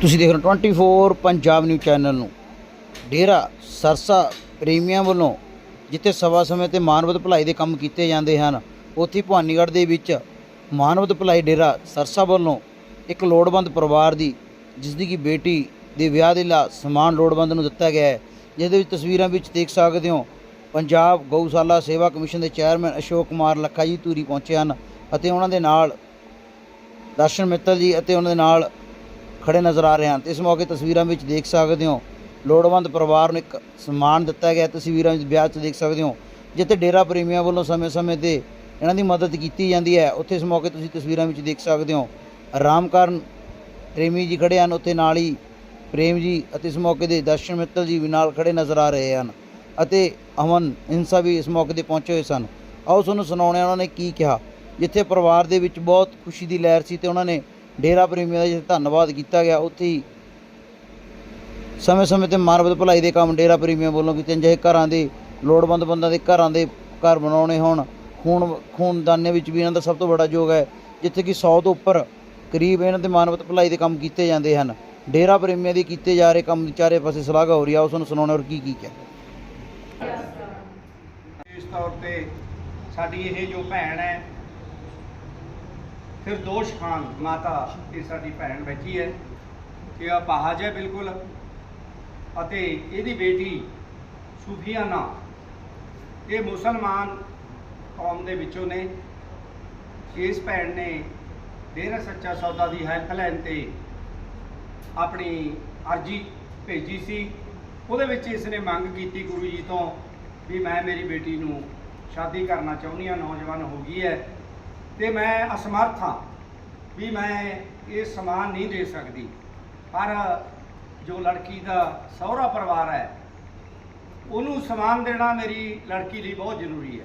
ਤੁਸੀਂ ਦੇਖ ਰਹੇ ਹੋ 24 ਪੰਜਾਬ ਨਿਊਜ਼ ਚੈਨਲ ਨੂੰ। ਡੇਰਾ ਸਰਸਾ ਪ੍ਰੇਮੀਆਂ ਵੱਲੋਂ ਜਿੱਥੇ ਸਵਾ ਸਮੇਂ ਤੇ ਮਾਨਵਤ ਭਲਾਈ ਦੇ ਕੰਮ ਕੀਤੇ ਜਾਂਦੇ ਹਨ, ਉੱਥੇ ਭਵਾਨੀਗੜ੍ਹ ਦੇ ਵਿੱਚ ਮਾਨਵਤ ਭਲਾਈ ਡੇਰਾ ਸਰਸਾ ਵੱਲੋਂ ਇੱਕ ਲੋੜਵੰਦ ਪਰਿਵਾਰ ਦੀ ਜਿਸ ਦੀ ਕਿ ਬੇਟੀ ਦੇ ਵਿਆਹ ਦੇ ਲਾ ਸਮਾਨ ਲੋੜਵੰਦ ਨੂੰ ਦਿੱਤਾ ਗਿਆ ਹੈ। ਜਿਹਦੇ ਵਿੱਚ ਤਸਵੀਰਾਂ ਵਿੱਚ ਦੇਖ ਸਕਦੇ ਹੋ, ਪੰਜਾਬ ਗਊਸ਼ਾਲਾ ਸੇਵਾ ਕਮਿਸ਼ਨ ਦੇ ਚੇਅਰਮੈਨ ਅਸ਼ੋਕ ਕੁਮਾਰ ਲੱਖਾ ਜੀ ਧੂਰੀ ਪਹੁੰਚੇ ਹਨ ਅਤੇ ਉਹਨਾਂ ਦੇ ਨਾਲ ਦਰਸ਼ਨ ਮਿੱਤਲ ਜੀ ਅਤੇ ਉਹਨਾਂ ਦੇ ਨਾਲ ਖੜੇ ਨਜ਼ਰ ਆ ਰਹੇ ਹਨ। ਤੇ ਇਸ ਮੌਕੇ ਤਸਵੀਰਾਂ ਵਿੱਚ ਦੇਖ ਸਕਦੇ ਹੋ, ਲੋੜਵੰਦ ਪਰਿਵਾਰ ਨੂੰ ਇੱਕ ਸਨਮਾਨ ਦਿੱਤਾ ਗਿਆ। ਤਸਵੀਰਾਂ ਵਿੱਚ ਵਿਆਹ 'ਚ ਦੇਖ ਸਕਦੇ ਹੋ, ਜਿੱਥੇ ਡੇਰਾ ਪ੍ਰੇਮੀਆਂ ਵੱਲੋਂ ਸਮੇਂ-ਸਮੇਂ ਤੇ ਇਹਨਾਂ ਦੀ ਮਦਦ ਕੀਤੀ ਜਾਂਦੀ ਹੈ। ਉੱਥੇ ਇਸ ਮੌਕੇ ਤੁਸੀਂ ਤਸਵੀਰਾਂ ਵਿੱਚ ਦੇਖ ਸਕਦੇ ਹੋ ਰਾਮਕਰਨ ਪ੍ਰੇਮੀ ਜੀ ਖੜੇ ਹਨ। ਉੱਥੇ ਨਾਲ ਹੀ ਪ੍ਰੇਮ ਜੀ ਅਤੇ ਇਸ ਮੌਕੇ ਦੇ ਦਰਸ਼ਨ ਮਿੱਤਲ ਜੀ ਵੀ ਨਾਲ ਖੜੇ ਨਜ਼ਰ ਆ ਰਹੇ ਹਨ ਅਤੇ ਅਮਨ ਇਨਸਾ ਵੀ ਇਸ ਮੌਕੇ ਤੇ ਪਹੁੰਚੇ ਹੋਏ ਸਨ। ਆਓ ਤੁਹਾਨੂੰ ਸੁਣਾਉਂਦੇ ਉਹਨਾਂ ਨੇ ਕੀ ਕਿਹਾ। ਜਿੱਥੇ ਪਰਿਵਾਰ ਦੇ ਵਿੱਚ ਬਹੁਤ ਖੁਸ਼ੀ ਦੀ ਲਹਿਰ ਸੀ ਤੇ ਉਹਨਾਂ ਨੇ ਡੇਰਾ ਪ੍ਰੇਮੀਆਂ ਦਾ ਜਿੱਥੇ ਧੰਨਵਾਦ ਕੀਤਾ ਗਿਆ, ਉੱਥੇ ਹੀ ਸਮੇਂ-ਸਮੇਂ ਤੇ ਮਾਨਵਤ ਭਲਾਈ ਦੇ ਕੰਮ ਡੇਰਾ ਪ੍ਰੇਮੀਆਂ ਵੱਲੋਂ ਕੀਤੇ ਜਿਹੇ ਘਰਾਂ ਦੇ ਲੋੜਵੰਦ ਬੰਦਾਂ ਦੇ ਘਰਾਂ ਦੇ ਘਰ ਬਣਾਉਣੇ ਹੋਣ। ਖੂਨ ਖੂਨਦਾਨੇ ਵਿੱਚ ਵੀ ਇਹਨਾਂ ਦਾ ਸਭ ਤੋਂ ਵੱਡਾ ਯੋਗ ਹੈ, ਜਿੱਥੇ ਕਿ 100 ਤੋਂ ਉੱਪਰ ਕਰੀਬ ਇਹਨਾਂ ਦੇ ਮਾਨਵਤ ਭਲਾਈ ਦੇ ਕੰਮ ਕੀਤੇ ਜਾਂਦੇ ਹਨ। ਡੇਰਾ ਪ੍ਰੇਮੀਆਂ ਦੀ ਕੀਤੇ ਜਾ ਰਹੇ ਕੰਮ ਦੀ ਚਾਰੇ ਪਾਸੇ ਸਲਾਘਾ ਹੋ ਰਹੀ ਆ, ਉਸ ਨੂੰ ਸੁਣਾਉਣਾ ਔਰ ਕੀ ਕੀ ਕਿਹਾ? ਇਸ ਤੌਰ ਤੇ ਸਾਡੀ ਇਹ ਜੋ ਭੈਣ ਹੈ ਫਿਰਦੋਸ਼ ਖਾਨ, ਮਾਤਾ ਇਹ ਸਾਡੀ ਭੈਣ ਬੈਠੀ ਹੈ ਇਹ ਬਾਹਜ ਹੈ ਬਿਲਕੁਲ। ਅਤੇ ਇਹਦੀ ਬੇਟੀ ਸੁਫੀਆਨਾ ਇਹ ਮੁਸਲਮਾਨ ਕੌਮ ਦੇ ਵਿੱਚੋਂ ਨੇ। ਇਸ ਭੈਣ ਨੇ ਡੇਰਾ ਸੱਚਾ ਸੌਦਾ ਦੀ ਹੈਲਪਲਾਈਨ ਤੇ ਆਪਣੀ ਅਰਜੀ ਭੇਜੀ ਸੀ। ਉਹਦੇ ਵਿੱਚ ਇਸ ਨੇ ਮੰਗ ਕੀਤੀ ਗੁਰੂ ਜੀ ਤੋਂ ਵੀ ਮੈਂ ਮੇਰੀ ਬੇਟੀ ਨੂੰ ਸ਼ਾਦੀ ਕਰਨਾ ਚਾਹੁੰਦੀ ਹਾਂ, ਨੌਜਵਾਨ ਹੋ ਗਈ ਹੈ। ਤੇ ਮੈਂ ਅਸਮਰਥ ਹਾਂ ਵੀ ਮੈਂ ਇਹ ਸਮਾਨ ਨਹੀਂ ਦੇ ਸਕਦੀ। ਪਰ ਜੋ ਲੜਕੀ ਦਾ ਸਹੁਰਾ ਪਰਿਵਾਰ ਹੈ, ਉਹਨੂੰ ਸਮਾਨ ਦੇਣਾ ਮੇਰੀ ਲੜਕੀ ਲਈ ਬਹੁਤ ਜ਼ਰੂਰੀ ਹੈ।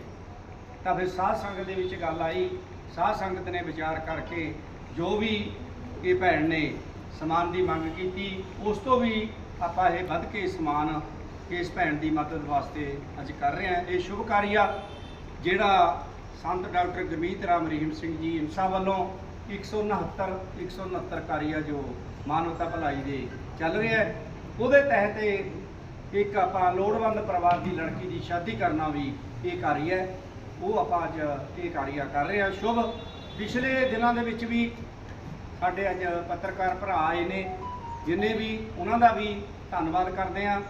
ਤਾਂ ਫਿਰ ਸਾਧ ਸੰਗਤ ਦੇ ਵਿੱਚ ਗੱਲ ਆਈ, ਸਾਧ ਸੰਗਤ ਨੇ ਵਿਚਾਰ ਕਰਕੇ ਜੋ ਵੀ ਇਹ ਭੈਣ ਨੇ ਸਮਾਨ ਦੀ ਮੰਗ ਕੀਤੀ, ਉਸ ਤੋਂ ਵੀ ਆਪਾਂ ਇਹ ਵੱਧ ਕੇ ਸਮਾਨ ਇਸ ਭੈਣ ਦੀ ਮਦਦ ਵਾਸਤੇ ਅੱਜ ਕਰ ਰਹੇ ਹਾਂ। ਇਹ ਸ਼ੁਭ ਕਾਰਿਆ ਜਿਹੜਾ ਸੰਤ ਡਾਕਟਰ ਗੁਰਮੀਤ ਰਾਮ ਰਹੀਮ ਸਿੰਘ ਜੀ ਇਨਸਾ ਵੱਲੋਂ 169 169 ਕਾਰਿਆ ਜੋ ਮਾਨਵਤਾ ਭਲਾਈ ਦੇ ਚੱਲ ਰਿਹਾ ਹੈ, ਉਹਦੇ ਤਹਿਤ ਇਹ ਇੱਕ ਆਪਾਂ ਲੋੜਵੰਦ ਪਰਿਵਾਰ ਦੀ ਲੜਕੀ ਦੀ ਸ਼ਾਦੀ ਕਰਨਾ ਵੀ ਇਹ ਕਾਰਿਆ ਹੈ। ਉਹ ਆਪਾਂ ਅੱਜ ਇਹ ਕਾਰਿਆ ਕਰ ਰਹੇ ਹਾਂ। ਸ਼ੁਭ। ਪਿਛਲੇ ਦਿਨਾਂ ਦੇ ਵਿੱਚ ਵੀ ਸਾਡੇ ਅੱਜ ਪੱਤਰਕਾਰ ਭਰਾ ਆਏ ਨੇ, ਜਿੰਨੇ ਵੀ ਉਹਨਾਂ ਦਾ ਵੀ ਧੰਨਵਾਦ ਕਰਦੇ ਹਾਂ,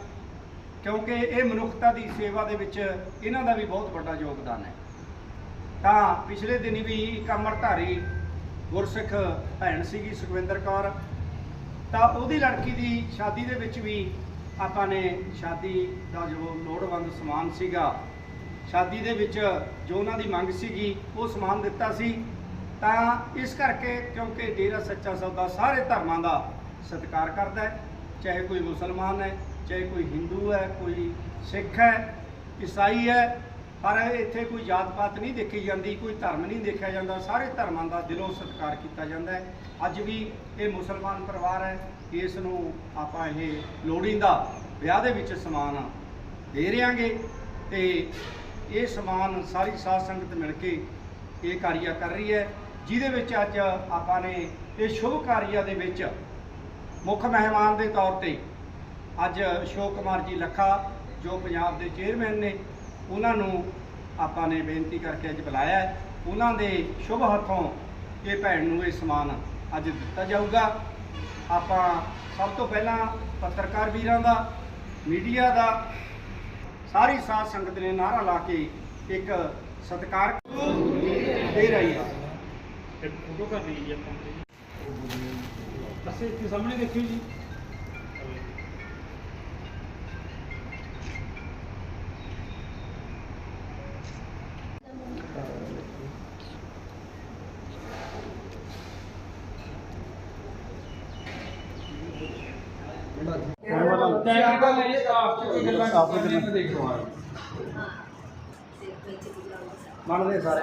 ਕਿਉਂਕਿ ਇਹ ਮਨੁੱਖਤਾ ਦੀ ਸੇਵਾ ਦੇ ਵਿੱਚ ਇਹਨਾਂ ਦਾ ਵੀ ਬਹੁਤ ਵੱਡਾ ਯੋਗਦਾਨ ਹੈ। ਤਾਂ ਪਿਛਲੇ ਦਿਨੀ ਵੀ ਇੱਕ ਅਮਰਧਾਰੀ ਗੁਰਸਿੱਖ ਭੈਣ ਸੀਗੀ ਸੁਖਵਿੰਦਰ ਕੌਰ। ਤਾਂ ਉਹਦੀ ਲੜਕੀ ਦੀ ਸ਼ਾਦੀ ਦੇ ਵਿੱਚ ਵੀ ਆਪਾਂ ਨੇ ਸ਼ਾਦੀ ਦਾ ਜੋ ਲੋੜਵੰਦ ਸਮਾਨ ਸੀਗਾ, ਸ਼ਾਦੀ ਦੇ ਵਿੱਚ ਜੋ ਉਹਨਾਂ ਦੀ ਮੰਗ ਸੀਗੀ, ਉਹ ਸਮਾਨ ਦਿੱਤਾ ਸੀ। ਤਾਂ ਇਸ ਕਰਕੇ ਕਿਉਂਕਿ ਡੇਰਾ ਸੱਚਾ ਸੌਦਾ ਸਾਰੇ ਧਰਮਾਂ ਦਾ ਸਤਿਕਾਰ ਕਰਦਾ ਹੈ, ਚਾਹੇ ਕੋਈ ਮੁਸਲਮਾਨ ਹੈ, ਚਾਹੇ ਕੋਈ ਹਿੰਦੂ ਹੈ, ਕੋਈ ਸਿੱਖ ਹੈ, ਈਸਾਈ ਹੈ ਪਰ ਇੱਥੇ ਕੋਈ ਜਾਤ ਪਾਤ ਨਹੀਂ ਦੇਖੀ ਜਾਂਦੀ, ਕੋਈ ਧਰਮ ਨਹੀਂ ਦੇਖਿਆ ਜਾਂਦਾ। ਸਾਰੇ ਧਰਮਾਂ ਦਾ ਦਿਲੋਂ ਸਤਿਕਾਰ ਕੀਤਾ ਜਾਂਦਾ ਹੈ। ਅੱਜ ਵੀ ਇਹ ਮੁਸਲਮਾਨ ਪਰਿਵਾਰ ਹੈ, ਇਸ ਨੂੰ ਆਪਾਂ ਇਹ ਲੋੜੀਂਦਾ ਵਿਆਹ ਦੇ ਵਿੱਚ ਸਮਾਨ ਦੇ ਰਿਆਂਗੇ ਤੇ ਇਹ ਸਮਾਨ ਸਾਰੀ ਸਾਧ ਸੰਗਤ ਮਿਲ ਕੇ ਇਹ ਕਾਰਿਆ ਕਰ ਰਹੀ ਹੈ, ਜਿਹਦੇ ਵਿੱਚ ਅੱਜ ਆਪਾਂ ਨੇ ਇਹ ਸ਼ੁਭ ਕਾਰਿਆ ਦੇ ਵਿੱਚ ਮੁੱਖ ਮਹਿਮਾਨ ਦੇ ਤੌਰ ਤੇ ਅੱਜ ਅਸ਼ੋਕ ਕੁਮਾਰ ਜੀ ਲੱਖਾ, ਜੋ ਪੰਜਾਬ ਦੇ ਚੇਅਰਮੈਨ ਨੇ ਉਹਨਾਂ ਨੂੰ ਆਪਾਂ ਨੇ ਬੇਨਤੀ ਕਰਕੇ ਅੱਜ ਬੁਲਾਇਆ ਹੈ। ਉਹਨਾਂ ਦੇ ਸ਼ੁਭ ਹੱਥੋਂ ਇਹ ਭੈਣ ਨੂੰ ਇਹ ਸਮਾਨ ਅੱਜ ਦਿੱਤਾ ਜਾਊਗਾ। ਆਪਾਂ ਸਭ ਤੋਂ ਪਹਿਲਾਂ ਪੱਤਰਕਾਰ ਵੀਰਾਂ ਦਾ, ਮੀਡੀਆ ਦਾ, ਸਾਰੀ ਸਾਥ ਸੰਗਤ ਨੇ ਨਾਰਾ ਲਾ ਕੇ ਇੱਕ ਸਤਿਕਾਰ ਦੇ ਰਹੀ ਹੈ। ਫੋਟੋ ਕਰ ਲਈ ਜੀ ਆਪਾਂ। ਅਸੀਂ ਇੱਥੇ ਸਾਹਮਣੇ ਦੇਖਿਓ ਜੀ। ਟੈਕਨੀਕਲ ਲਈ ਸਟਾਫ ਚ ਕੋਈ ਗੱਲਾਂ ਕਰਨੀਆਂ ਤਾਂ ਦੇਖੋ ਆ ਮੰਨਦੇ ਸਾਰੇ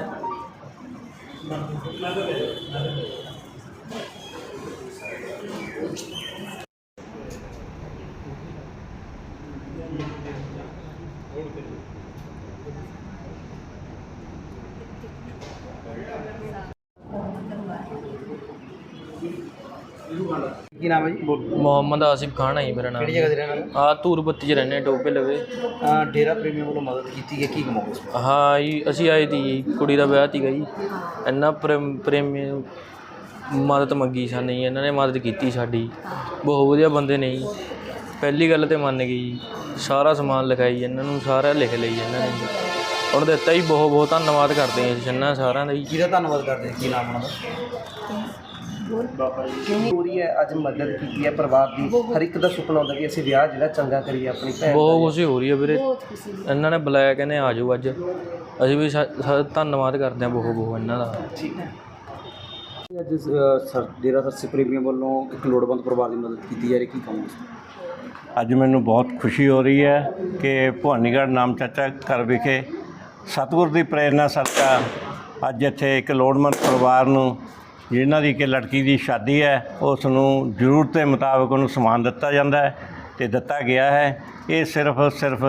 ਕੀ ਨਾਮ ਹੈ ਜੀ? ਮੁਹੰਮਦ ਆਸਿਫ ਖਾਨ ਹੈ ਜੀ ਮੇਰਾ ਨਾਮ। ਕਿਹੜੀ ਜਗ੍ਹਾ ਤੇ ਰਹਿਣ ਵਾਲੇ? ਆ ਧੂਰ ਬੱਤੀ ਚ ਰਹਿੰਦੇ ਹਾਂ, ਟੋਪੇ ਲਵੇ। ਅਹ ਡੇਰਾ ਪ੍ਰੇਮੀਆਂ ਵੱਲੋਂ ਮਦਦ ਕੀਤੀ ਹੈ ਕੀ ਕਮਾਉਂਗੇ ਇਸ? ਹਾਂ ਜੀ ਅਸੀਂ ਆਏ ਤੀ ਜੀ ਕੁੜੀ ਦਾ ਵਿਆਹ ਤੀਗਾ ਜੀ। ਇੰਨਾ ਪ੍ਰੇਮ ਪ੍ਰੇਮੀ ਮਦਦ ਮੰਗੀ ਸਾਨੂੰ ਜੀ ਇਹਨਾਂ ਨੇ ਮਦਦ ਕੀਤੀ ਸਾਡੀ। ਬਹੁਤ ਵਧੀਆ ਬੰਦੇ ਨੇ ਜੀ। ਪਹਿਲੀ ਗੱਲ ਤੇ ਮੰਨ ਗਏ ਜੀ ਸਾਰਾ ਸਮਾਨ ਲਿਖਾਈ ਇਹਨਾਂ ਨੂੰ ਸਾਰਾ ਲਿਖ ਲਈ ਇਹਨਾਂ ਨੇ ਜੀ। ਹੁਣ ਦਿੱਤਾ ਜੀ ਬਹੁਤ ਬਹੁਤ ਧੰਨਵਾਦ ਕਰਦੇ ਹਾਂ ਜੀ ਇਹਨਾਂ ਸਾਰਿਆਂ ਦਾ ਜੀ। ਕਿਹਦਾ ਧੰਨਵਾਦ ਕਰਦੇ ਹਾਂ? ਕੀ ਨਾਮ ਉਹਨਾਂ ਦਾ? ਕਿੰਨੀ ਪੂਰੀ ਹੈ ਅੱਜ ਮਦਦ ਕੀਤੀ ਹੈ ਪਰਿਵਾਰ ਦੀ। ਹਰ ਇੱਕ ਦਾ ਸੁਪਨਾ ਹੁੰਦਾ ਕਿ ਅਸੀਂ ਵਿਆਹ ਜਿਹੜਾ ਚੰਗਾ ਕਰੀਏ ਆਪਣੀ ਭੈਣ ਬਹੁਤ ਖੁਸ਼ੀ ਹੋ ਰਹੀ ਹੈ ਵੀਰੇ। ਇਹਨਾਂ ਨੇ ਬੁਲਾਇਆ ਕਹਿੰਦੇ ਆ ਜਾਓ ਅੱਜ। ਅਸੀਂ ਵੀ ਸਾ- ਸਾ- ਧੰਨਵਾਦ ਕਰਦੇ ਹਾਂ ਬਹੁਤ ਬਹੁਤ ਇਹਨਾਂ ਦਾ। ਅੱਜ ਅਹ, ਸਰ ਡੇਰਾ ਸਰਸੇ ਪ੍ਰੇਮੀਆਂ ਵੱਲੋਂ ਇੱਕ ਲੋੜਵੰਦ ਪਰਿਵਾਰ ਦੀ ਮਦਦ ਕੀਤੀ ਜਾ ਰਹੀ ਕੀ ਵਿੱਚ? ਅੱਜ ਮੈਨੂੰ ਬਹੁਤ ਖੁਸ਼ੀ ਹੋ ਰਹੀ ਹੈ ਕਿ ਭਵਾਨੀਗੜ੍ਹ ਨਾਮ ਚਾਚਾ ਘਰ ਵਿਖੇ ਸਤਿਗੁਰ ਦੀ ਪ੍ਰੇਰਣਾ ਸਦਕਾ ਅੱਜ ਇੱਥੇ ਇੱਕ ਲੋੜਵੰਦ ਪਰਿਵਾਰ ਨੂੰ ਜਿਨ੍ਹਾਂ ਦੀ ਕਿ ਲੜਕੀ ਦੀ ਸ਼ਾਦੀ ਹੈ, ਉਸ ਨੂੰ ਜ਼ਰੂਰਤ ਦੇ ਮੁਤਾਬਕ ਉਹਨੂੰ ਸਮਾਨ ਦਿੱਤਾ ਜਾਂਦਾ ਹੈ ਤੇ ਦਿੱਤਾ ਗਿਆ ਹੈ। ਇਹ ਸਿਰਫ ਸਿਰਫ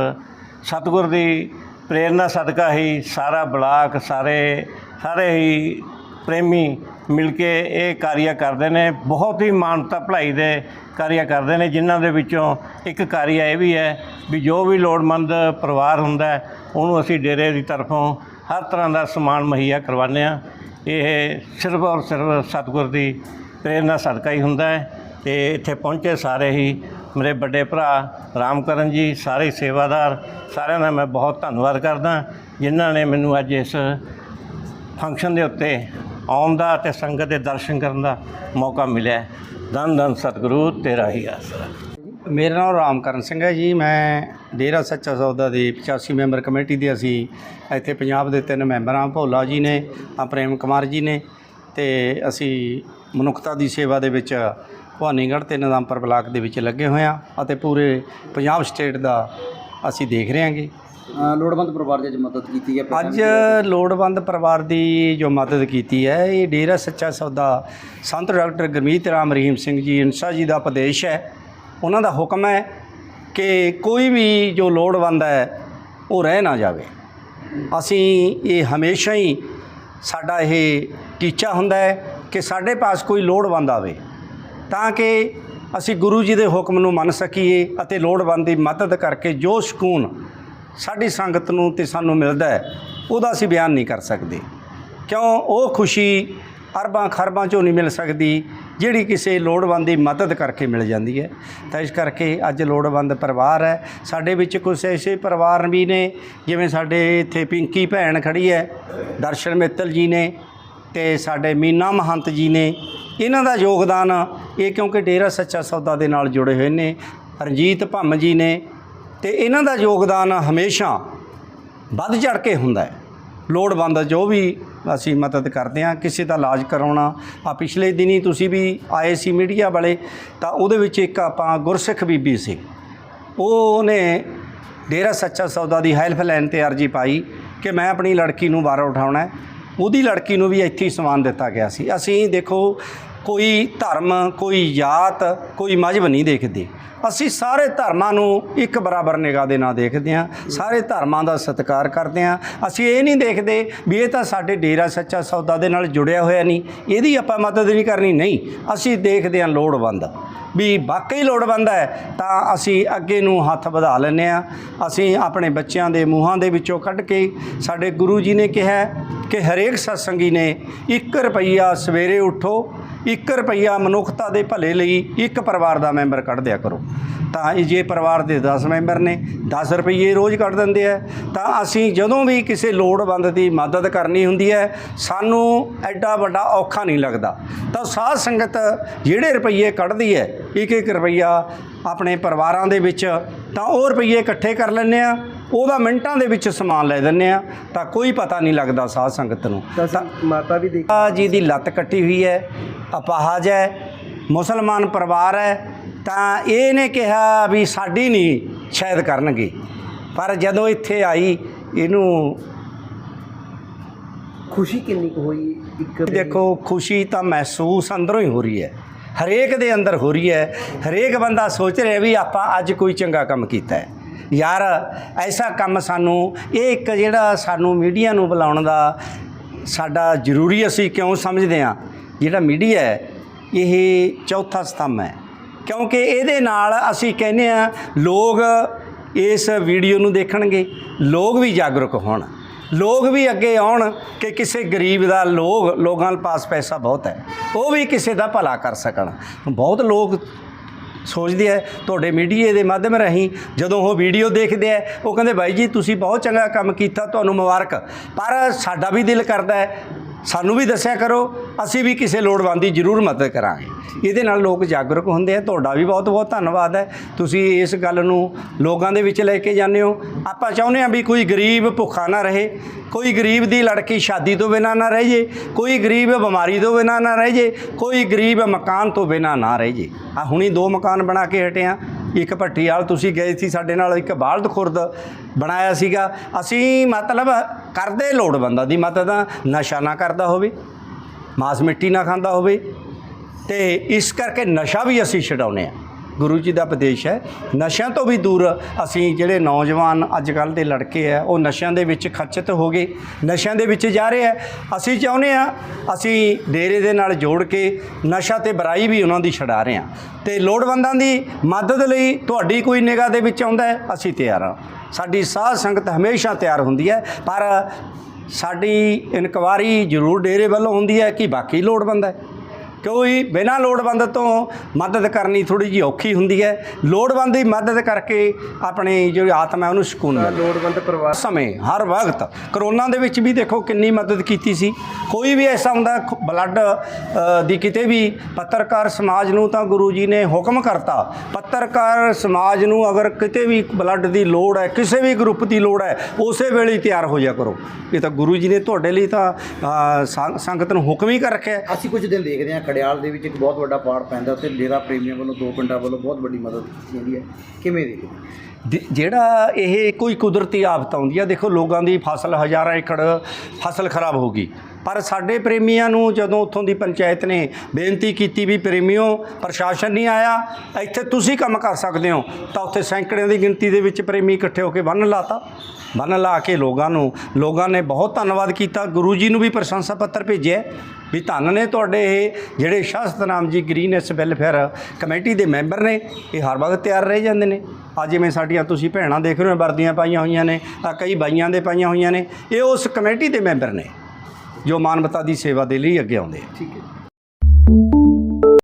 ਸਤਿਗੁਰ ਦੀ ਪ੍ਰੇਰਣਾ ਸਦਕਾ ਹੀ ਸਾਰਾ ਬਲਾਕ, ਸਾਰੇ ਸਾਰੇ ਹੀ ਪ੍ਰੇਮੀ ਮਿਲ ਕੇ ਇਹ ਕਾਰਿਆ ਕਰਦੇ ਨੇ। ਬਹੁਤ ਹੀ ਮਾਨਤਾ ਭਲਾਈ ਦੇ ਕਾਰਿਆ ਕਰਦੇ ਨੇ, ਜਿਨ੍ਹਾਂ ਦੇ ਵਿੱਚੋਂ ਇੱਕ ਕਾਰਿਆ ਇਹ ਵੀ ਹੈ ਵੀ ਜੋ ਵੀ ਲੋੜਵੰਦ ਪਰਿਵਾਰ ਹੁੰਦਾ ਉਹਨੂੰ ਅਸੀਂ ਡੇਰੇ ਦੀ ਤਰਫੋਂ ਹਰ ਤਰ੍ਹਾਂ ਦਾ ਸਮਾਨ ਮੁਹੱਈਆ ਕਰਵਾਉਂਦੇ ਹਾਂ। ਇਹ ਸਿਰਫ ਔਰ ਸਿਰਫ ਸਤਿਗੁਰ ਦੀ ਪ੍ਰੇਰਨਾ ਸਦਕਾ ਹੀ ਹੁੰਦਾ ਹੈ ਤੇ ਇੱਥੇ ਪਹੁੰਚੇ ਸਾਰੇ ਹੀ ਮੇਰੇ ਵੱਡੇ ਭਰਾ ਰਾਮਕਰਨ ਜੀ, ਸਾਰੇ ਸੇਵਾਦਾਰ, ਸਾਰਿਆਂ ਦਾ ਮੈਂ ਬਹੁਤ ਧੰਨਵਾਦ ਕਰਦਾ, ਜਿਨ੍ਹਾਂ ਨੇ ਮੈਨੂੰ ਅੱਜ ਇਸ ਫੰਕਸ਼ਨ ਦੇ ਉੱਤੇ ਆਉਣ ਦਾ ਤੇ ਸੰਗਤ ਦੇ ਦਰਸ਼ਨ ਕਰਨ ਦਾ ਮੌਕਾ ਮਿਲਿਆ ਹੈ। ਧੰਨ ਧੰਨ ਸਤਿਗੁਰੂ, ਤੇਰਾ ਹੀ ਆਸਰਾ ਮੇਰਾ ਨਾਮ ਰਾਮਕਰਨ ਸਿੰਘ ਹੈ ਜੀ। ਮੈਂ ਡੇਰਾ ਸੱਚਾ ਸੌਦਾ ਦੀ 85 ਮੈਂਬਰ ਕਮੇਟੀ ਦੇ ਅਸੀਂ ਇੱਥੇ ਪੰਜਾਬ ਦੇ ਤਿੰਨ ਮੈਂਬਰ ਹਾਂ ਭੋਲਾ ਜੀ ਨੇ ਆ ਪ੍ਰੇਮ ਕੁਮਾਰ ਜੀ ਨੇ ਤੇ ਅਸੀਂ ਮਨੁੱਖਤਾ ਦੀ ਸੇਵਾ ਦੇ ਵਿੱਚ ਭਵਾਨੀਗੜ੍ਹ ਤੇ ਨਿਜ਼ਾਮਪੁਰ ਬਲਾਕ ਦੇ ਵਿੱਚ ਲੱਗੇ ਹੋਏ ਹਾਂ ਅਤੇ ਪੂਰੇ ਪੰਜਾਬ ਸਟੇਟ ਦਾ ਅਸੀਂ ਦੇਖ ਰਹੇ ਹਾਂਗੇ। ਲੋੜਵੰਦ ਪਰਿਵਾਰ ਦੀ ਅੱਜ ਮਦਦ ਕੀਤੀ ਹੈ ਅੱਜ ਲੋੜਵੰਦ ਪਰਿਵਾਰ ਦੀ ਜੋ ਮਦਦ ਕੀਤੀ ਹੈ ਇਹ ਡੇਰਾ ਸੱਚਾ ਸੌਦਾ ਸੰਤ ਡਾਕਟਰ ਗੁਰਮੀਤ ਰਾਮ ਰਹੀਮ ਸਿੰਘ ਜੀ ਇਨਸਾ ਜੀ ਦਾ ਉਪਦੇਸ਼ ਹੈ। ਉਹਨਾਂ ਦਾ ਹੁਕਮ ਹੈ ਕਿ ਕੋਈ ਵੀ ਜੋ ਲੋੜਵੰਦ ਹੈ, ਉਹ ਰਹਿ ਨਾ ਜਾਵੇ। ਅਸੀਂ ਇਹ ਹਮੇਸ਼ਾ ਹੀ ਸਾਡਾ ਇਹ ਟੀਚਾ ਹੁੰਦਾ ਹੈ ਕਿ ਸਾਡੇ ਪਾਸ ਕੋਈ ਲੋੜਵੰਦ ਆਵੇ, ਤਾਂ ਕਿ ਅਸੀਂ ਗੁਰੂ ਜੀ ਦੇ ਹੁਕਮ ਨੂੰ ਮੰਨ ਸਕੀਏ ਅਤੇ ਲੋੜਵੰਦ ਦੀ ਮਦਦ ਕਰਕੇ ਜੋ ਸਕੂਨ ਸਾਡੀ ਸੰਗਤ ਨੂੰ ਤੇ ਸਾਨੂੰ ਮਿਲਦਾ ਹੈ, ਉਹਦਾ ਅਸੀਂ ਬਿਆਨ ਨਹੀਂ ਕਰ ਸਕਦੇ। ਕਿਉਂ? ਉਹ ਖੁਸ਼ੀ ਅਰਬਾਂ ਖਰਬਾਂ ਚੋਂ ਨਹੀਂ ਮਿਲ ਸਕਦੀ, ਜਿਹੜੀ ਕਿਸੇ ਲੋੜਵੰਦ ਦੀ ਮਦਦ ਕਰਕੇ ਮਿਲ ਜਾਂਦੀ ਹੈ। ਤਾਂ ਇਸ ਕਰਕੇ ਅੱਜ ਲੋੜਵੰਦ ਪਰਿਵਾਰ ਹੈ। ਸਾਡੇ ਵਿੱਚ ਕੁਝ ਐਸੇ ਪਰਿਵਾਰ ਵੀ ਨੇ, ਜਿਵੇਂ ਸਾਡੇ ਇੱਥੇ ਪਿੰਕੀ ਭੈਣ ਖੜੀ ਹੈ, ਦਰਸ਼ਨ ਮਿੱਤਲ ਜੀ ਨੇ ਤੇ ਸਾਡੇ ਮੀਨਾ ਮਹੰਤ ਜੀ ਨੇ। ਇਹਨਾਂ ਦਾ ਯੋਗਦਾਨ ਇਹ ਕਿਉਂਕਿ ਡੇਰਾ ਸੱਚਾ ਸੌਦਾ ਦੇ ਨਾਲ ਜੁੜੇ ਹੋਏ ਨੇ, ਰਣਜੀਤ ਭੰਮ ਜੀ ਨੇ ਤੇ ਇਹਨਾਂ ਦਾ ਯੋਗਦਾਨ ਹਮੇਸ਼ਾ ਵੱਧ ਚੜ ਕੇ ਹੁੰਦਾ ਹੈ। ਲੋੜਵੰਦ ਜੋ ਵੀ ਅਸੀਂ ਮਦਦ ਕਰਦੇ ਹਾਂ, ਕਿਸੇ ਦਾ ਇਲਾਜ ਕਰਾਉਣਾ। ਆ ਪਿਛਲੇ ਦਿਨੀ ਤੁਸੀਂ ਵੀ ਆਏ ਸੀ ਮੀਡੀਆ ਵਾਲੇ, ਤਾਂ ਉਹਦੇ ਵਿੱਚ ਇੱਕ ਆਪਾਂ ਗੁਰਸਿੱਖ ਬੀਬੀ ਸੀ। ਉਹਨੇ ਡੇਰਾ ਸੱਚਾ ਸੌਦਾ ਦੀ ਹੈਲਪਲਾਈਨ ਤੇ ਅਰਜੀ ਪਾਈ ਕਿ ਮੈਂ ਆਪਣੀ ਲੜਕੀ ਨੂੰ ਬਾਹਰ ਉਠਾਉਣਾ ਉਹਦੀ ਲੜਕੀ ਨੂੰ ਵੀ ਇੱਥੇ ਹੀ ਸਮਾਨ ਦਿੱਤਾ ਗਿਆ ਸੀ। ਅਸੀਂ ਦੇਖੋ ਕੋਈ ਧਰਮ, ਕੋਈ ਜਾਤ, ਕੋਈ ਮਜ਼ਹਬ ਨਹੀਂ ਦੇਖਦੇ। ਅਸੀਂ ਸਾਰੇ ਧਰਮਾਂ ਨੂੰ ਇੱਕ ਬਰਾਬਰ ਨਿਗਾਹ ਦੇ ਨਾਲ ਦੇਖਦੇ ਹਾਂ। ਸਾਰੇ ਧਰਮਾਂ ਦਾ ਸਤਿਕਾਰ ਕਰਦੇ ਹਾਂ। ਅਸੀਂ ਇਹ ਨਹੀਂ ਦੇਖਦੇ ਵੀ ਇਹ ਤਾਂ ਸਾਡੇ ਡੇਰਾ ਸੱਚਾ ਸੌਦਾ ਦੇ ਨਾਲ ਜੁੜਿਆ ਹੋਇਆ ਨਹੀਂ। ਇਹਦੀ ਆਪਾਂ ਮਦਦ ਨਹੀਂ ਕਰਨੀ। ਨਹੀਂ, ਅਸੀਂ ਦੇਖਦੇ ਹਾਂ ਲੋੜਵੰਦ। ਵੀ ਵਾਕਈ ਲੋੜਵੰਦ ਹੈ, ਤਾਂ ਅਸੀਂ ਅੱਗੇ ਨੂੰ ਹੱਥ ਵਧਾ ਲੈਂਦੇ ਹਾਂ। ਅਸੀਂ ਆਪਣੇ ਬੱਚਿਆਂ ਦੇ ਮੂੰਹਾਂ ਦੇ ਵਿੱਚੋਂ ਕੱਢ ਕੇ ਸਾਡੇ ਗੁਰੂ ਜੀ ਨੇ ਕਿਹਾ ਕਿ ਹਰੇਕ ਸਤਸੰਗੀ ਨੇ 1 ਰੁਪਈਆ ਸਵੇਰੇ ਉੱਠੋ 1 ਰੁਪਈਆ ਮਨੁੱਖਤਾ ਦੇ ਭਲੇ ਲਈ ਇੱਕ ਪਰਿਵਾਰ ਦਾ ਮੈਂਬਰ ਕੱਢ ਦਿਆ ਕਰੋ। ਤਾਂ ਇਹ ਜੇ ਪਰਿਵਾਰ ਦੇ 10 ਮੈਂਬਰ ਨੇ 10 ਰੁਪਏ ਰੋਜ਼ ਕੱਢ ਦਿੰਦੇ ਆ। ਤਾਂ ਅਸੀਂ ਜਦੋਂ ਵੀ ਕਿਸੇ ਲੋੜਵੰਦ ਦੀ ਮਦਦ ਕਰਨੀ ਹੁੰਦੀ ਹੈ, ਸਾਨੂੰ ਐਡਾ ਵੱਡਾ ਔਖਾ ਨਹੀਂ ਲੱਗਦਾ। ਤਾਂ ਸਾਧ ਸੰਗਤ ਜਿਹੜੇ ਰੁਪਏ ਕੱਢਦੀ ਹੈ ਇੱਕ ਇੱਕ ਰੁਪਈਆ ਆਪਣੇ ਪਰਿਵਾਰਾਂ ਦੇ ਵਿੱਚ, ਤਾਂ ਉਹ ਰੁਪਈਏ ਇਕੱਠੇ ਕਰ ਲੈਂਦੇ ਆ। ਉਹਦਾ ਮਿੰਟਾਂ ਦੇ ਵਿੱਚ ਸਮਾਨ ਲੈ ਦਿੰਦੇ ਆ ਤਾਂ ਕੋਈ ਪਤਾ ਨਹੀਂ ਲੱਗਦਾ ਸਾਧ ਸੰਗਤ ਨੂੰ। ਤਾਂ ਮਾਤਾ ਵੀ ਦੇਖ ਜੀ ਦੀ ਲੱਤ ਕੱਟੀ ਹੋਈ ਹੈ ਅਪਾਹਜ ਹੈ ਮੁਸਲਮਾਨ ਪਰਿਵਾਰ ਹੈ ਤਾਂ ਇਹ ਨੇ ਕਿਹਾ ਵੀ ਸਾਡੀ ਨਹੀਂ ਸ਼ਾਇਦ ਕਰਨਗੇ। ਪਰ ਜਦੋਂ ਇੱਥੇ ਆਈ ਇਹਨੂੰ ਖੁਸ਼ੀ ਕਿੰਨੀ ਕੁ ਹੋਈ? ਇੱਕ ਦੇਖੋ ਖੁਸ਼ੀ ਤਾਂ ਮਹਿਸੂਸ ਅੰਦਰੋਂ ਹੀ ਹੋ ਰਹੀ ਹੈ। ਹਰੇਕ ਦੇ ਅੰਦਰ ਹੋ ਰਹੀ ਹੈ। ਹਰੇਕ ਬੰਦਾ ਸੋਚ ਰਿਹਾ ਵੀ ਆਪਾਂ ਅੱਜ ਕੋਈ ਚੰਗਾ ਕੰਮ ਕੀਤਾ ਹੈ। ਯਾਰ, ਐਸਾ ਕੰਮ ਸਾਨੂੰ, ਇਹ ਇੱਕ ਜਿਹੜਾ ਸਾਨੂੰ ਮੀਡੀਆ ਨੂੰ ਬੁਲਾਉਣ ਦਾ ਸਾਡਾ ਜ਼ਰੂਰੀ ਅਸੀਂ ਕਿਉਂ ਸਮਝਦੇ ਹਾਂ? ਜਿਹੜਾ ਮੀਡੀਆ ਹੈ, ਇਹ ਚੌਥਾ ਸਤੰਭ ਹੈ। ਕਿਉਂਕਿ ਇਹਦੇ ਨਾਲ ਅਸੀਂ ਕਹਿੰਦੇ ਆ ਲੋਕ ਇਸ ਵੀਡੀਓ ਨੂੰ ਦੇਖਣਗੇ। ਲੋਕ ਵੀ ਜਾਗਰੂਕ ਹੋਣ। ਲੋਕ ਵੀ ਅੱਗੇ ਆਉਣ ਕਿ ਕਿਸੇ ਗਰੀਬ ਦਾ ਲੋਕ, ਲੋਕਾਂ ਦੇ ਪਾਸ ਪੈਸਾ ਬਹੁਤ ਹੈ। ਉਹ ਵੀ ਕਿਸੇ ਦਾ ਭਲਾ ਕਰ ਸਕਣ। ਬਹੁਤ ਲੋਕ ਸੋਚਦੇ ਆ ਤੁਹਾਡੇ ਮੀਡੀਏ ਦੇ ਮਾਧਿਅਮ ਰਾਹੀਂ ਜਦੋਂ ਉਹ ਵੀਡੀਓ ਦੇਖਦੇ ਆ, ਉਹ ਕਹਿੰਦੇ ਬਾਈ ਜੀ, ਤੁਸੀਂ ਬਹੁਤ ਚੰਗਾ ਕੰਮ ਕੀਤਾ, ਤੁਹਾਨੂੰ ਮੁਬਾਰਕ। ਪਰ ਸਾਡਾ ਵੀ ਦਿਲ ਕਰਦਾ ਹੈ ਸਾਨੂੰ ਵੀ ਦੱਸਿਆ ਕਰੋ, ਅਸੀਂ ਵੀ ਕਿਸੇ ਲੋੜਵੰਦ ਦੀ ਜ਼ਰੂਰ ਮਦਦ ਕਰਾਂਗੇ। ਇਹਦੇ ਨਾਲ ਲੋਕ ਜਾਗਰੂਕ ਹੁੰਦੇ ਆ, ਤੁਹਾਡਾ ਵੀ ਬਹੁਤ ਬਹੁਤ ਧੰਨਵਾਦ ਹੈ। ਤੁਸੀਂ ਇਸ ਗੱਲ ਨੂੰ ਲੋਕਾਂ ਦੇ ਵਿੱਚ ਲੈ ਕੇ ਜਾਂਦੇ ਹੋ। ਆਪਾਂ ਚਾਹੁੰਦੇ ਆ ਵੀ ਕੋਈ ਗਰੀਬ ਭੁੱਖਾ ਨਾ ਰਹੇ, ਕੋਈ ਗਰੀਬ ਦੀ ਲੜਕੀ ਸ਼ਾਦੀ ਤੋਂ ਬਿਨਾਂ ਨਾ ਰਹਿ ਜੇ, ਕੋਈ ਗਰੀਬ ਬਿਮਾਰੀ ਤੋਂ ਬਿਨਾਂ ਨਾ ਰਹਿ ਜੇ, ਕੋਈ ਗਰੀਬ ਮਕਾਨ ਤੋਂ ਬਿਨਾਂ ਨਾ ਰਹਿ ਜੇ। ਆ ਹੁਣੀ ਦੋ ਮਕਾਨ ਬਣਾ ਕੇ ਹਟਿਆ ਇੱਕ ਭੱਟੀ ਵਾਲ ਤੁਸੀਂ ਗਏ ਸੀ ਸਾਡੇ ਨਾਲ, ਇੱਕ ਬਾਲਦ ਖੁਰਦ ਬਣਾਇਆ ਸੀਗਾ। ਅਸੀਂ ਮਤਲਬ ਕਰਦੇ ਲੋੜਵੰਦਾਂ ਦੀ ਮਦਦ ਆ ਨਸ਼ਾ ਨਾ ਕਰਦਾ ਹੋਵੇ, ਮਾਸ ਮਿੱਟੀ ਨਾ ਖਾਂਦਾ ਹੋਵੇ, ਤੇ ਇਸ ਕਰਕੇ ਨਸ਼ਾ ਵੀ ਅਸੀਂ ਛਡਾਉਨੇ ਆ ਗੁਰੂ ਜੀ ਦਾ ਉਪਦੇਸ਼ ਹੈ। ਨਸ਼ਿਆਂ ਤੋਂ ਵੀ ਦੂਰ ਅਸੀਂ ਜਿਹੜੇ ਨੌਜਵਾਨ ਅੱਜ ਕੱਲ੍ਹ ਦੇ ਲੜਕੇ ਆ, ਉਹ ਨਸ਼ਿਆਂ ਦੇ ਵਿੱਚ ਖਰਚਿਤ ਹੋ ਗਏ, ਨਸ਼ਿਆਂ ਦੇ ਵਿੱਚ ਜਾ ਰਹੇ ਆ। ਅਸੀਂ ਚਾਹੁੰਦੇ ਆ, ਅਸੀਂ ਡੇਰੇ ਦੇ ਨਾਲ ਜੋੜ ਕੇ ਨਸ਼ਾ ਤੇ ਬੁਰਾਈ ਵੀ ਉਹਨਾਂ ਦੀ ਛਡਾ ਰਹੇ ਆ। ਤੇ ਲੋੜਵੰਦਾਂ ਦੀ ਮਦਦ ਲਈ ਤੁਹਾਡੀ ਕੋਈ ਨਿਗਾਹ ਦੇ ਵਿੱਚ ਆਉਂਦਾ ਹੈ? ਅਸੀਂ ਤਿਆਰ ਆ। ਸਾਡੀ ਸਾਧ ਸੰਗਤ ਹਮੇਸ਼ਾ ਤਿਆਰ ਹੁੰਦੀ ਹੈ, ਪਰ ਸਾਡੀ ਇਨਕੁਆਰੀ ਜ਼ਰੂਰ ਡੇਰੇ ਵੱਲੋਂ ਹੁੰਦੀ ਹੈ ਕਿ ਬਾਕੀ ਲੋੜਵੰਦ ਹੈ? ਕੋਈ ਬਿਨਾਂ ਲੋੜਵੰਦ ਤੋਂ ਮਦਦ ਕਰਨੀ ਥੋੜੀ ਜਿਹੀ ਔਖੀ ਹੁੰਦੀ ਹੈ। ਲੋੜਵੰਦ ਦੀ ਮਦਦ ਕਰਕੇ ਆਪਣੀ ਜਿਹੜੀ ਆਤਮਾ ਉਹਨੂੰ ਸਕੂਨ ਮਿਲਦਾ। ਲੋੜਵੰਦ ਪਰਿਵਾਰ। ਸਮੇਂ ਹਰ ਵਕਤ। ਕਰੋਨਾ ਦੇ ਵਿੱਚ ਵੀ ਦੇਖੋ ਕਿੰਨੀ ਮਦਦ ਕੀਤੀ ਸੀ। ਕੋਈ ਵੀ ਐਸਾ ਹੁੰਦਾ ਬਲੱਡ ਦੀ ਕਿਤੇ ਵੀ ਪੱਤਰਕਾਰ ਸਮਾਜ ਨੂੰ ਤਾਂ ਗੁਰੂ ਜੀ ਨੇ ਹੁਕਮ ਕਰਤਾ। ਪੱਤਰਕਾਰ ਸਮਾਜ ਨੂੰ ਅਗਰ ਕਿਤੇ ਵੀ ਬਲੱਡ ਦੀ ਲੋੜ ਹੈ ਕਿਸੇ ਵੀ ਗਰੁੱਪ ਦੀ ਲੋੜ ਹੈ ਉਸੇ ਵੇਲੇ ਹੀ ਤਿਆਰ ਹੋ ਜਾ ਕਰੋ। ਇਹ ਤਾਂ ਗੁਰੂ ਜੀ ਨੇ ਤੁਹਾਡੇ ਲਈ ਤਾਂ ਅ, ਸੰਗਤ ਨੂੰ ਹੁਕਮ ਹੀ ਕਰ ਰੱਖਿਆ ਹੈ। ਅਸੀਂ ਕੁਝ ਦਿਨ ਦੇਖਦੇ ਹਾਂ ਖੜਿਆਲ ਦੇ ਵਿੱਚ ਇੱਕ ਬਹੁਤ ਵੱਡਾ ਪਾੜ ਪੈਂਦਾ ਉੱਥੇ ਡੇਰਾ ਪ੍ਰੇਮੀਆਂ ਵੱਲੋਂ ਦੋ ਪਿੰਡਾਂ ਵੱਲੋਂ ਬਹੁਤ ਵੱਡੀ ਮਦਦ ਕੀਤੀ ਜਾਂਦੀ ਹੈ। ਕਿਵੇਂ ਦੇਖਦੇ ਜਿਹੜਾ ਇਹ ਕੋਈ ਕੁਦਰਤੀ ਆਫਤ ਆਉਂਦੀ ਆ ਦੇਖੋ ਲੋਕਾਂ ਦੀ ਫਸਲ ਹਜ਼ਾਰਾਂ ਏਕੜ ਫਸਲ ਖਰਾਬ ਹੋ ਗਈ। ਪਰ ਸਾਡੇ ਪ੍ਰੇਮੀਆਂ ਨੂੰ ਜਦੋਂ ਉੱਥੋਂ ਦੀ ਪੰਚਾਇਤ ਨੇ ਬੇਨਤੀ ਕੀਤੀ ਵੀ ਪ੍ਰੇਮੀਓ, ਪ੍ਰਸ਼ਾਸਨ ਨਹੀਂ ਆਇਆ, ਇੱਥੇ ਤੁਸੀਂ ਕੰਮ ਕਰ ਸਕਦੇ ਹੋ, ਤਾਂ ਉੱਥੇ ਸੈਂਕੜਿਆਂ ਦੀ ਗਿਣਤੀ ਦੇ ਵਿੱਚ ਪ੍ਰੇਮੀ ਇਕੱਠੇ ਹੋ ਕੇ ਬੰਨ ਲਾਤਾ। ਬੰਨ ਲਾ ਕੇ ਲੋਕਾਂ ਨੂੰ, ਲੋਕਾਂ ਨੇ ਬਹੁਤ ਧੰਨਵਾਦ ਕੀਤਾ, ਗੁਰੂ ਜੀ ਨੂੰ ਵੀ ਪ੍ਰਸ਼ੰਸਾ ਪੱਤਰ ਭੇਜਿਆ, ਵੀ ਧੰਨ ਨੇ ਤੁਹਾਡੇ ਇਹ ਜਿਹੜੇ Shah Satnam ji green S welfare committee ਦੇ ਮੈਂਬਰ ਨੇ, ਇਹ ਹਰ ਵਕਤ ਤਿਆਰ ਰਹਿ ਜਾਂਦੇ ਨੇ। ਅੱਜ ਜਿਵੇਂ ਸਾਡੀਆਂ ਤੁਸੀਂ ਭੈਣਾਂ ਦੇਖ ਰਹੇ ਹੋ, ਵਰਦੀਆਂ ਪਾਈਆਂ ਹੋਈਆਂ ਨੇ ਆ ਕਈ ਬਾਈਆਂ ਦੇ ਪਾਈਆਂ ਹੋਈਆਂ ਨੇ, ਇਹ ਉਸ ਕਮੇਟੀ ਦੇ ਮੈਂਬਰ ਨੇ। ਜੋ ਮਾਨਵਤਾ ਦੀ ਸੇਵਾ ਦੇ ਲਈ ਅੱਗੇ ਆਉਂਦੇ ਆ। ਠੀਕ ਹੈ